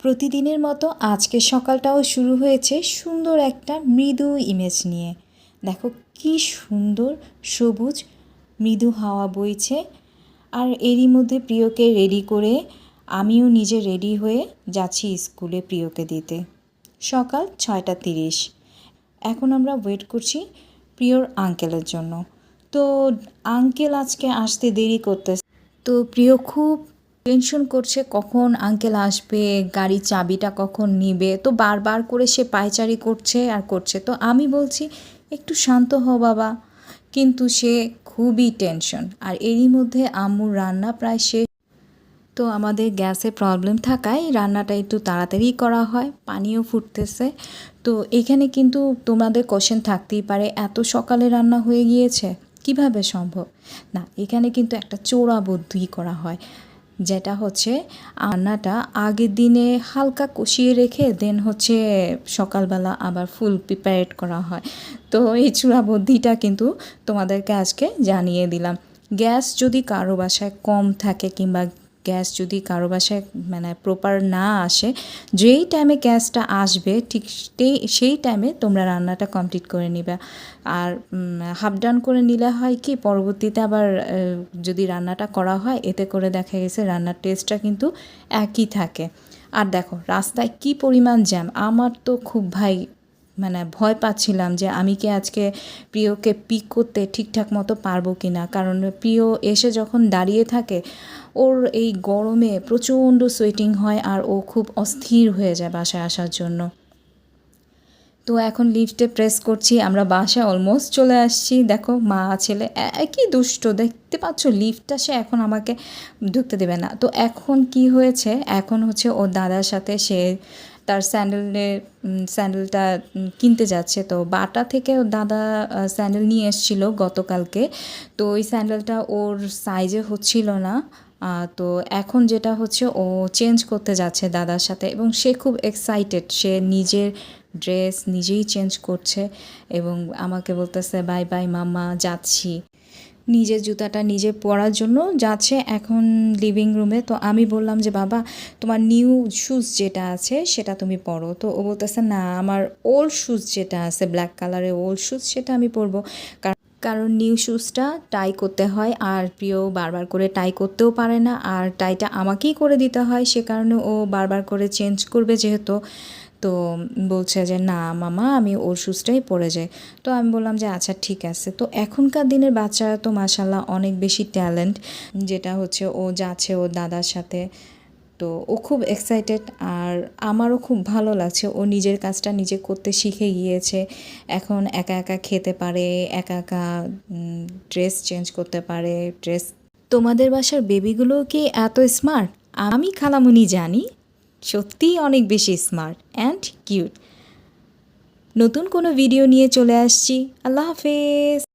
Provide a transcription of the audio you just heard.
প্রতিদিনের মতো আজকে সকালটাও শুরু হয়েছে সুন্দর একটা মৃদু ইমেজ নিয়ে। দেখো কি সুন্দর সবুজ মৃদু হাওয়া বইছে। আর এরই মধ্যে প্রিয়কে রেডি করে আমিও নিজে রেডি হয়ে যাচ্ছি স্কুলে প্রিয়কে দিতে। সকাল ছয়টা তিরিশ। এখন আমরা ওয়েট করছি প্রিয়র আঙ্কেলের জন্য। তো আঙ্কেল আজকে আসতে দেরি করতে তো প্রিয় খুব টেনশন করছে কখন আঙ্কেল আসবে, গাড়ির চাবিটা কখন নিবে। তো বারবার করে সে পায়চারি করছে আর করছে। তো আমি বলছি, একটু শান্ত হও বাবা। কিন্তু সে খুবই টেনশন। আর এরই মধ্যে আম্মুর রান্না প্রায় শেষ। তো আমাদের গ্যাসে প্রবলেম থাকায় রান্নাটা একটু তাড়াতাড়ি করা হয়, পানিও ফুটতেছে। তো এখানে কিন্তু তোমাদের কোশ্চেন থাকতেই পারে, এত সকালে রান্না হয়ে গিয়েছে, কীভাবে সম্ভব? না, এখানে কিন্তু একটা চোরা বুদ্ধি করা হয়। যেটা হচ্ছে, আনাটা আগের দিনে হালকা কষিয়ে রেখে দেন হচ্ছে সকালবেলা আবার ফুল প্রিপারেট করা হয়। তো এই চূড়া বুদ্ধিটা কিন্তু তোমাদেরকে আজকে জানিয়ে দিলাম। গ্যাস যদি কারও বাসায় কম থাকে কিংবা গ্যাস যদি কারও বাসায় মানে প্রপার না আসে, যেই টাইমে গ্যাসটা আসবে, ঠিক সেই টাইমে তোমরা রান্নাটা কমপ্লিট করে নিবে। আর হাফ ডান করে নিলে হয় কি, পরবর্তীতে আবার যদি রান্নাটা করা হয়, এতে করে দেখা গেছে রান্নার টেস্টটা কিন্তু একই থাকে। আর দেখো, রাস্তায় কি পরিমাণ জ্যাম আমার তো খুব ভাই মানে ভয় পাচ্ছিলাম যে আমি কি আজকে প্রিয়কে পিক করতে ঠিকঠাক মতো পারব কি না কারণ প্রিয় এসে যখন দাঁড়িয়ে থাকে, ওর এই গরমে প্রচণ্ড সোয়েটিং হয় আর ও খুব অস্থির হয়ে যায় বাসায় আসার জন্য। তো এখন লিফটে প্রেস করছি, আমরা বাসায় অলমোস্ট চলে আসছি। দেখো, মা, ছেলে একই দুষ্ট। দেখতে পাচ্ছ লিফটটা সে এখন আমাকে ঢুকতে দেবে না। তো এখন কি হয়েছে? এখন হচ্ছে ওর দাদার সাথে সে তার স্যান্ডেলের স্যান্ডেলটা কিনতে যাচ্ছে। তো বাটা থেকে দাদা স্যান্ডেল নিয়ে এসেছিল গতকালকে। তো ওই স্যান্ডেলটা ওর সাইজে হচ্ছিল না। তো এখন যেটা হচ্ছে, ও চেঞ্জ করতে যাচ্ছে দাদার সাথে এবং সে খুব এক্সাইটেড সে নিজের ড্রেস নিজেই চেঞ্জ করছে এবং আমাকে বলতেছে, বাই বাই, মাম্মা, যাচ্ছি। নিজের জুতাটা নিজে পরার জন্য যাচ্ছে এখন লিভিং রুমে তো আমি বললাম যে, বাবা, তোমার নিউ শুজ যেটা আছে সেটা তুমি পরো। তো ও বলতেছে, না, আমার ওল্ড শুজ যেটা আছে ব্ল্যাক কালারের ওল্ড শুজ সেটা আমি পরবো। কারণ কারণ নিউ শুজটা টাই করতে হয় আর প্রিয় বারবার করে টাই করতেও পারে না। আর টাইটা আমাকেই করে দিতে হয়, সে কারণে ও বারবার করে চেঞ্জ করবে যেহেতু। তো বলছে যে, না মামা, আমি ওর শুজটাই পরে যাই। তো আমি বললাম যে আচ্ছা ঠিক আছে। তো এখনকার দিনের বাচ্চারা তো মাসাল্লাহ অনেক বেশি ট্যালেন্ট যেটা হচ্ছে ও যাচ্ছে ওর দাদার সাথে। তো ও খুব এক্সাইটেড আর আমারও খুব ভালো লাগছে। ও নিজের কাজটা নিজে করতে শিখে গিয়েছে। এখন একা একা খেতে পারে, একা একা ড্রেস চেঞ্জ করতে পারে ড্রেস তোমাদের বাসার বেবিগুলো কি এত স্মার্ট আমি খালামুনি জানি। সত্যিই অনেক বেশি স্মার্ট অ্যান্ড কিউট নতুন কোনো ভিডিও নিয়ে চলে আসছি। আল্লাহ হাফেজ।